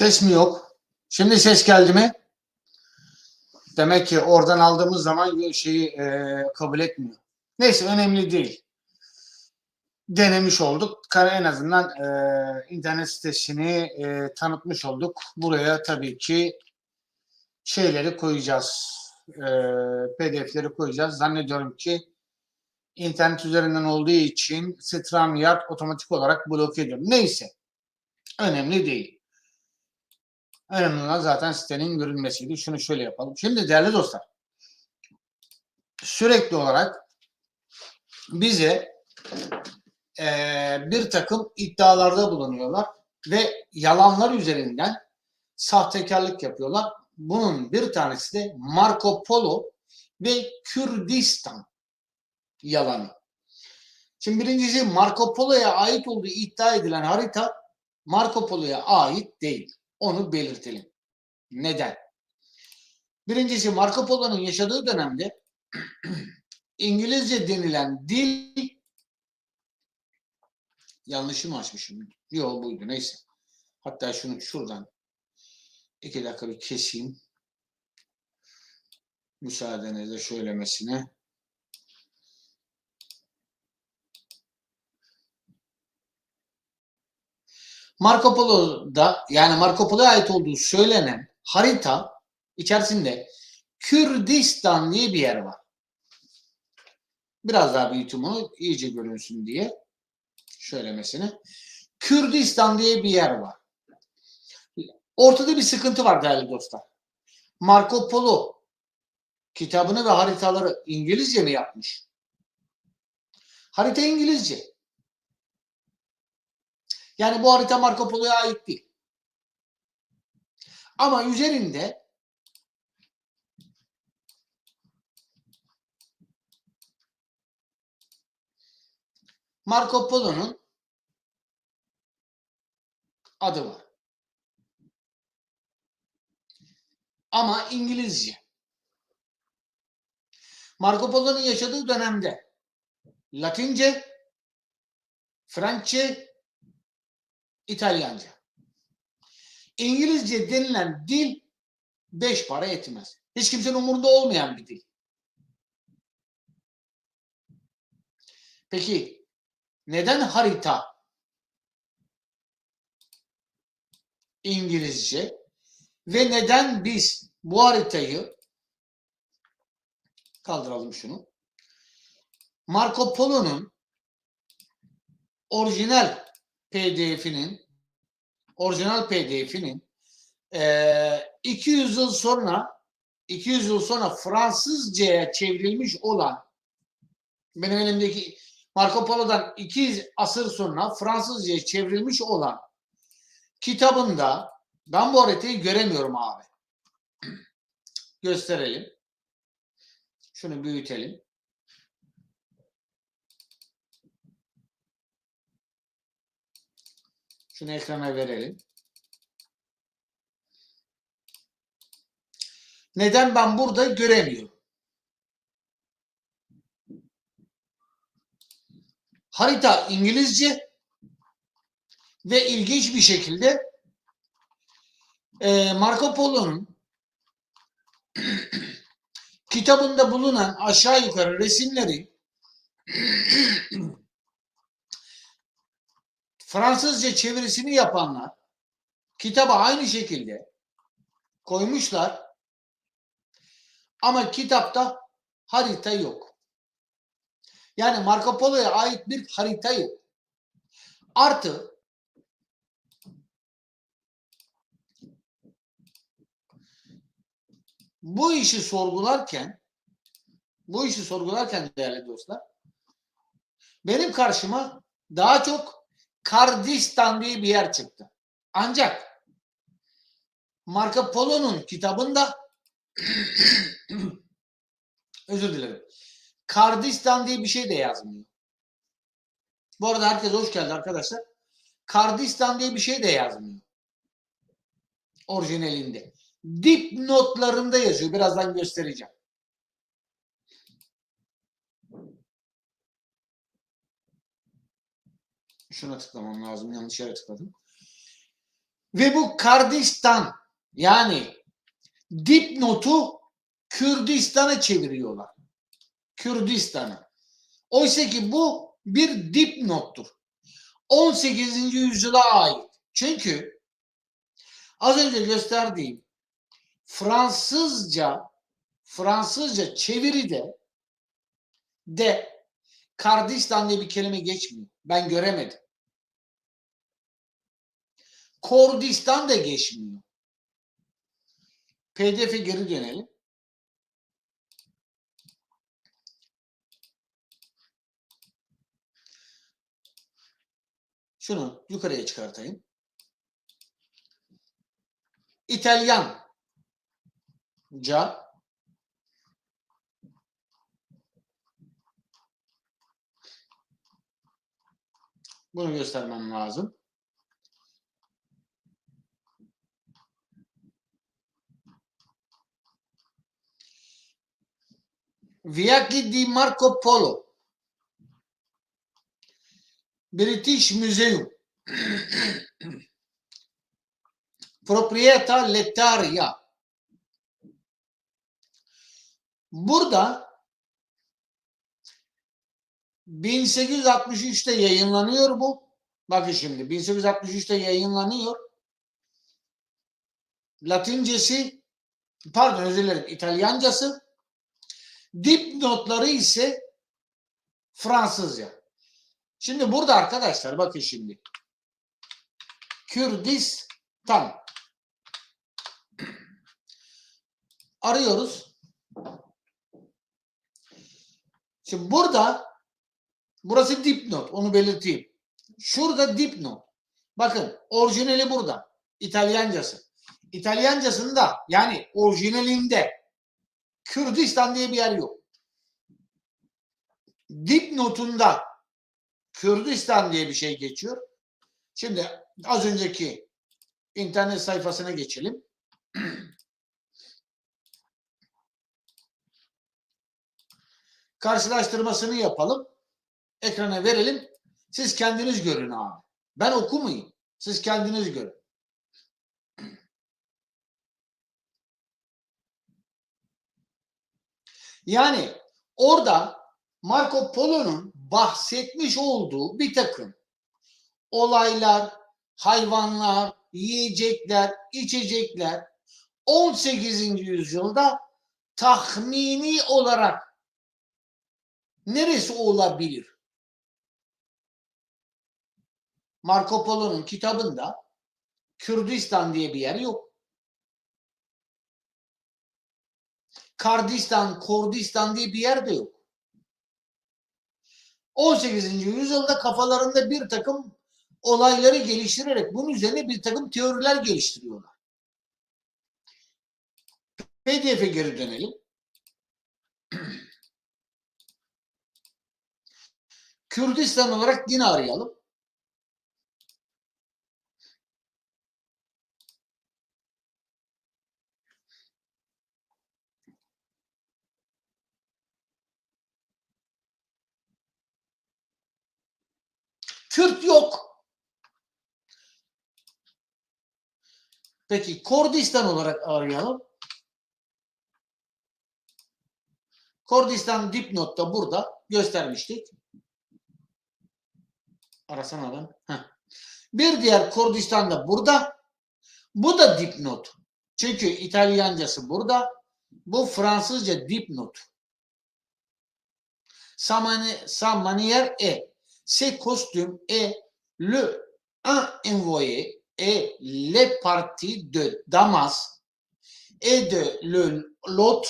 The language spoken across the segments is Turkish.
Ses mi yok? Şimdi ses geldi mi? Demek ki oradan aldığımız zaman şeyi e, kabul etmiyor. Neyse önemli değil. Denemiş olduk. En azından e, internet sitesini e, tanıtmış olduk. Buraya tabii ki şeyleri koyacağız. E, PDF'leri koyacağız. Zannediyorum ki internet üzerinden olduğu için StreamYard otomatik olarak bloke ediyor. Neyse. Önemli değil. Önemli olan zaten sitenin görünmesiydi. Şunu şöyle yapalım. Şimdi değerli dostlar sürekli olarak bize eee, bir takım iddialarda bulunuyorlar ve yalanlar üzerinden sahtekarlık yapıyorlar. Bunun bir tanesi de Marco Polo ve Kürdistan yalanı. Şimdi birincisi Marco Polo'ya ait olduğu iddia edilen harita Marco Polo'ya ait değil. Onu belirtelim. Neden? Birincisi Marco Polo'nun yaşadığı dönemde İngilizce denilen dil yanlışı mı açmışım? Yok buydu neyse. Hatta şunu şuradan iki dakika bir keseyim. Müsaadenizle söylemesine. Marco Polo'da yani Marco Polo'ya ait olduğu söylenen harita içerisinde Kürdistan diye bir yer var. Biraz daha büyütüm onu iyice görünsün diye. Söylemesine. Kürdistan diye bir yer var. Ortada bir sıkıntı var değerli dostlar. Marco Polo kitabını ve haritaları İngilizce mi yapmış? Harita İngilizce. Yani bu harita Marco Polo'ya ait değil. Ama üzerinde Marco Polo'nun adı var. Ama İngilizce. Marco Polo'nun yaşadığı dönemde Latince, Fransızca, İtalyanca. İngilizce denilen dil beş para etmez. Hiç kimsenin umurunda olmayan bir dil. Peki neden harita İngilizce ve neden biz bu haritayı kaldıralım şunu. Marco Polo'nun orijinal PDF'inin orijinal PDF'inin eee 200 yıl sonra 200 yıl sonra Fransızcaya çevrilmiş olan benim elimdeki Marco Polo'dan 2 asır sonra Fransızcaya çevrilmiş olan kitabında ben bu haritayı göremiyorum abi. Gösterelim. Şunu büyütelim. Şunu ekrana verelim. Neden ben burada göremiyorum? Harita İngilizce ve ilginç bir şekilde Marco Polo'nun kitabında bulunan aşağı yukarı resimleri Fransızca çevirisini yapanlar kitaba aynı şekilde koymuşlar ama kitapta harita yok. Yani Marco Polo'ya ait bir harita yok. Artı bu işi sorgularken bu işi sorgularken değerli dostlar benim karşıma daha çok Kardistan diye bir yer çıktı. Ancak Marco Polo'nun kitabında özür dilerim. Kardistan diye bir şey de yazmıyor. Bu arada herkes hoş geldi arkadaşlar. Kardistan diye bir şey de yazmıyor. Orijinalinde. Dip notlarında yazıyor. Birazdan göstereceğim. Şuna tıklamam lazım. Yanlış yere tıkladım. Ve bu Kardistan yani dipnotu Kürdistan'a çeviriyorlar. Kürdistan'a. Oysa ki bu bir dipnottur. 18. yüzyıla ait. Çünkü az önce gösterdiğim Fransızca Fransızca çeviride de Kardistan diye bir kelime geçmiyor. Ben göremedim. Kordistan da geçmiyor. PDF'e geri dönelim. Şunu yukarıya çıkartayım. İtalyanca bunu göstermem lazım. Viaggi di Marco Polo British Museum Proprietà Lettaria Burada 1863'te yayınlanıyor bu. Bakın şimdi 1863'te yayınlanıyor. Latincesi pardon özür dilerim İtalyancası dipnotları ise Fransızca. Şimdi burada arkadaşlar bakın şimdi. Kürdistan. Arıyoruz. Şimdi burada burası dipnot. Onu belirteyim. Şurada dipnot. Bakın orijinali burada. İtalyancası. İtalyancasında yani orijinalinde Kürdistan diye bir yer yok. Dipnotunda Kürdistan diye bir şey geçiyor. Şimdi az önceki internet sayfasına geçelim. Karşılaştırmasını yapalım. Ekrana verelim. Siz kendiniz görün abi. Ben okumayayım. Siz kendiniz görün. Yani orada Marco Polo'nun bahsetmiş olduğu bir takım olaylar, hayvanlar, yiyecekler, içecekler 18. yüzyılda tahmini olarak neresi olabilir? Marco Polo'nun kitabında Kürdistan diye bir yer yok. Kardistan, Kordistan diye bir yer de yok. 18. yüzyılda kafalarında bir takım olayları geliştirerek bunun üzerine bir takım teoriler geliştiriyorlar. PDF'e geri dönelim. Kürdistan olarak yine arayalım. Kürt yok. Peki Kordistan olarak arayalım. Kordistan dipnotta burada göstermiştik. Arasana. Heh. Bir diğer Kordistan da burada. Bu da dipnot. Çünkü İtalyancası burada. Bu Fransızca dipnot. Sa manière est ces costumes et le un envoyé et les parties de Damas et de le lot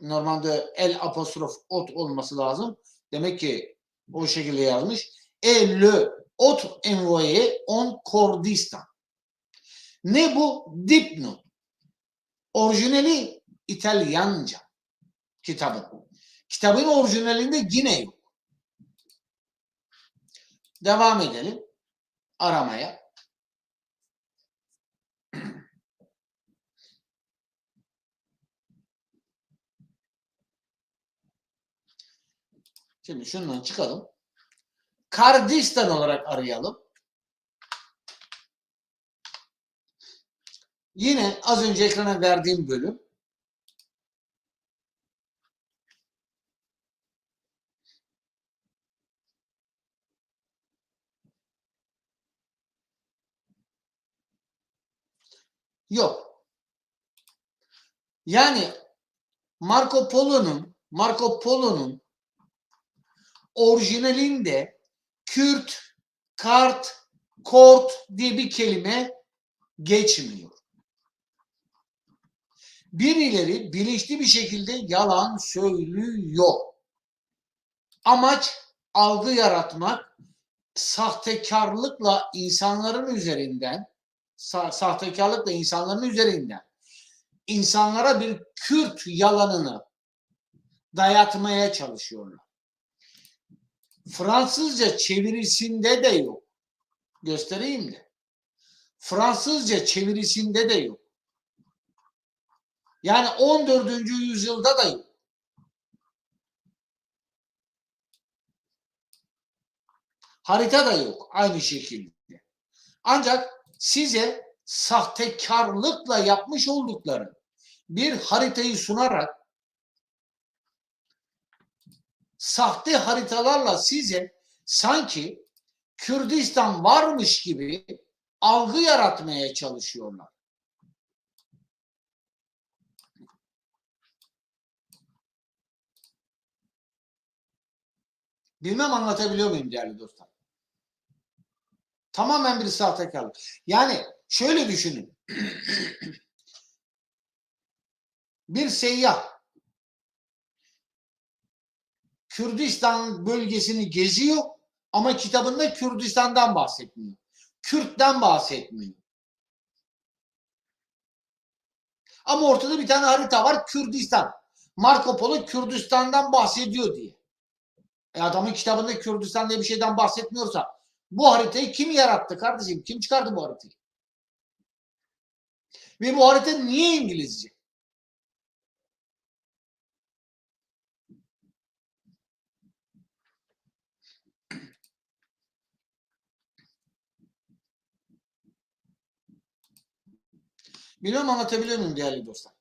normalde el apostrof ot olması lazım. Demek ki o şekilde yazmış. Et le ot envoyé on Kordistan. Ne bu? Dipnot. Orijinali İtalyanca kitabın. Kitabın orijinalinde yine yok. Devam edelim aramaya. Şimdi şundan çıkalım. Kardistan olarak arayalım. Yine az önce ekrana verdiğim bölüm yok. Yani Marco Polo'nun Marco Polo'nun orijinalinde Kürt, Kart, Kort diye bir kelime geçmiyor. Birileri bilinçli bir şekilde yalan söylüyor. Amaç algı yaratmak, sahtekarlıkla insanların üzerinden, sa- sahtekarlıkla insanların üzerinden insanlara bir Kürt yalanını dayatmaya çalışıyorlar. Fransızca çevirisinde de yok. Göstereyim de. Fransızca çevirisinde de yok. Yani 14. yüzyılda da yok. Harita da yok aynı şekilde. Ancak size sahtekarlıkla yapmış oldukları bir haritayı sunarak sahte haritalarla size sanki Kürdistan varmış gibi algı yaratmaya çalışıyorlar. Bilmem anlatabiliyor muyum değerli dostlar? Tamamen bir sahtekarlık. Yani şöyle düşünün. bir seyyah Kürdistan bölgesini geziyor ama kitabında Kürdistan'dan bahsetmiyor. Kürt'ten bahsetmiyor. Ama ortada bir tane harita var Kürdistan. Marco Polo Kürdistan'dan bahsediyor diye. E adamın kitabında Kürdistan diye bir şeyden bahsetmiyorsa bu haritayı kim yarattı kardeşim? Kim çıkardı bu haritayı? Ve bu harita niye İngilizce? Bilmem anlatabiliyor muyum değerli dostlar?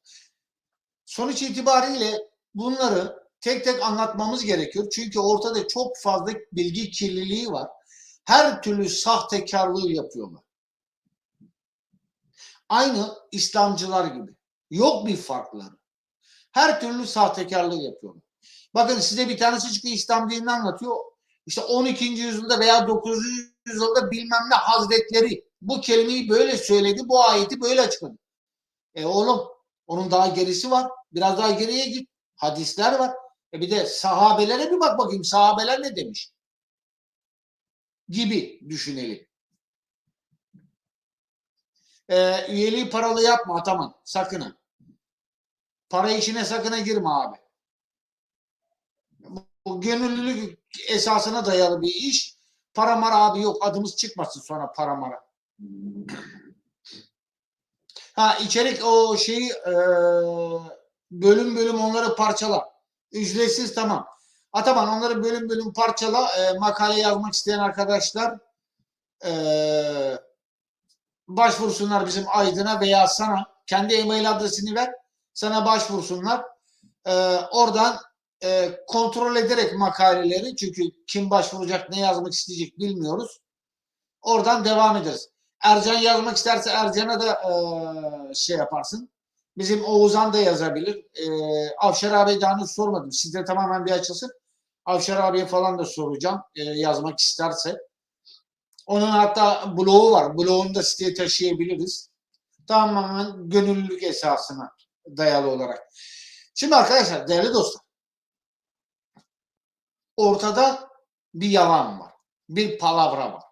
Sonuç itibariyle bunları tek tek anlatmamız gerekiyor. Çünkü ortada çok fazla bilgi kirliliği var. Her türlü sahtekarlığı yapıyorlar. Aynı İslamcılar gibi. Yok bir farkları. Her türlü sahtekarlığı yapıyorlar. Bakın size bir tanesi çıkıyor İslam dinini anlatıyor. İşte 12. yüzyılda veya 9. yüzyılda bilmem ne hazretleri bu kelimeyi böyle söyledi, bu ayeti böyle açıkladı. E oğlum onun daha gerisi var. Biraz daha geriye git. Hadisler var. E bir de sahabelere bir bak bakayım. Sahabeler ne demiş? Gibi düşünelim. E, üyeliği paralı yapma Ataman. Sakın. Para işine sakına girme abi. Bu gönüllülük esasına dayalı bir iş. Para mara abi yok. Adımız çıkmasın sonra para mara. Ha içerik o şeyi e, bölüm bölüm onları parçala. Ücretsiz tamam. Ataman onları bölüm bölüm parçala. E, makale yazmak isteyen arkadaşlar e, başvursunlar bizim Aydın'a veya sana. Kendi e-mail adresini ver. Sana başvursunlar. E, oradan e, kontrol ederek makaleleri çünkü kim başvuracak ne yazmak isteyecek bilmiyoruz. Oradan devam ederiz. Ercan yazmak isterse Ercan'a da e, şey yaparsın. Bizim Oğuzhan da yazabilir. E, Avşar abi daha henüz sormadım. Sizde tamamen bir açılsın. Avşar abiye falan da soracağım e, yazmak isterse. Onun hatta bloğu var. Bloğunu da siteye taşıyabiliriz. Tamamen gönüllülük esasına dayalı olarak. Şimdi arkadaşlar değerli dostlar. Ortada bir yalan var. Bir palavra var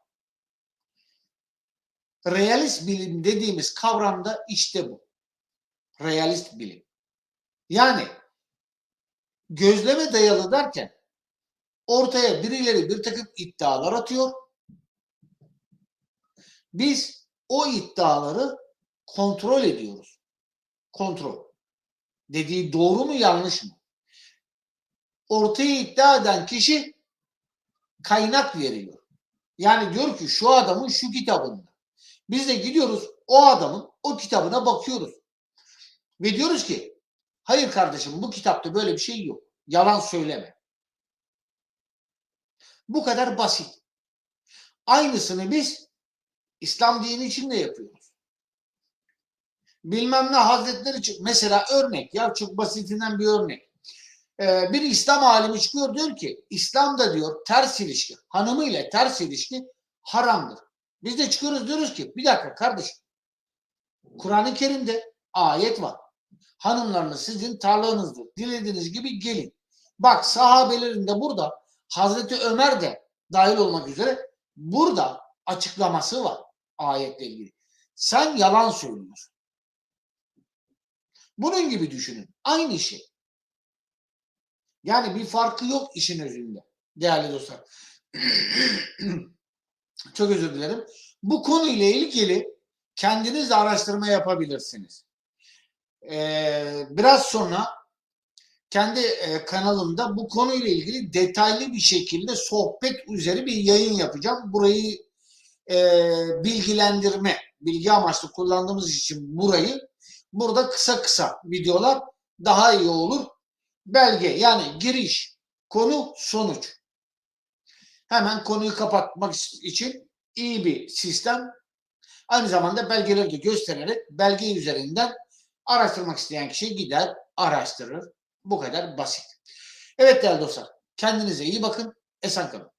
realist bilim dediğimiz kavramda işte bu. Realist bilim. Yani gözleme dayalı derken ortaya birileri bir takım iddialar atıyor. Biz o iddiaları kontrol ediyoruz. Kontrol. Dediği doğru mu yanlış mı? Ortaya iddia eden kişi kaynak veriyor. Yani diyor ki şu adamın şu kitabında biz de gidiyoruz o adamın o kitabına bakıyoruz. Ve diyoruz ki hayır kardeşim bu kitapta böyle bir şey yok. Yalan söyleme. Bu kadar basit. Aynısını biz İslam dini için de yapıyoruz. Bilmem ne hazretleri için. Mesela örnek ya çok basitinden bir örnek. Ee, bir İslam alimi çıkıyor diyor ki İslam'da diyor ters ilişki, hanımıyla ters ilişki haramdır. Biz de çıkıyoruz diyoruz ki bir dakika kardeşim. Kur'an-ı Kerim'de ayet var. Hanımlarınız sizin tarlanızdır. Dilediğiniz gibi gelin. Bak sahabelerin de burada Hazreti Ömer de dahil olmak üzere burada açıklaması var ayetle ilgili. Sen yalan söylüyorsun. Bunun gibi düşünün. Aynı şey. Yani bir farkı yok işin özünde. Değerli dostlar. Çok özür dilerim. Bu konuyla ilgili kendiniz araştırma yapabilirsiniz. Ee, biraz sonra kendi e, kanalımda bu konuyla ilgili detaylı bir şekilde sohbet üzeri bir yayın yapacağım. Burayı e, bilgilendirme, bilgi amaçlı kullandığımız için burayı burada kısa kısa videolar daha iyi olur. Belge yani giriş, konu, sonuç. Hemen konuyu kapatmak için iyi bir sistem. Aynı zamanda belgeleri de göstererek belge üzerinden araştırmak isteyen kişi gider, araştırır. Bu kadar basit. Evet değerli dostlar, kendinize iyi bakın, esen kalın.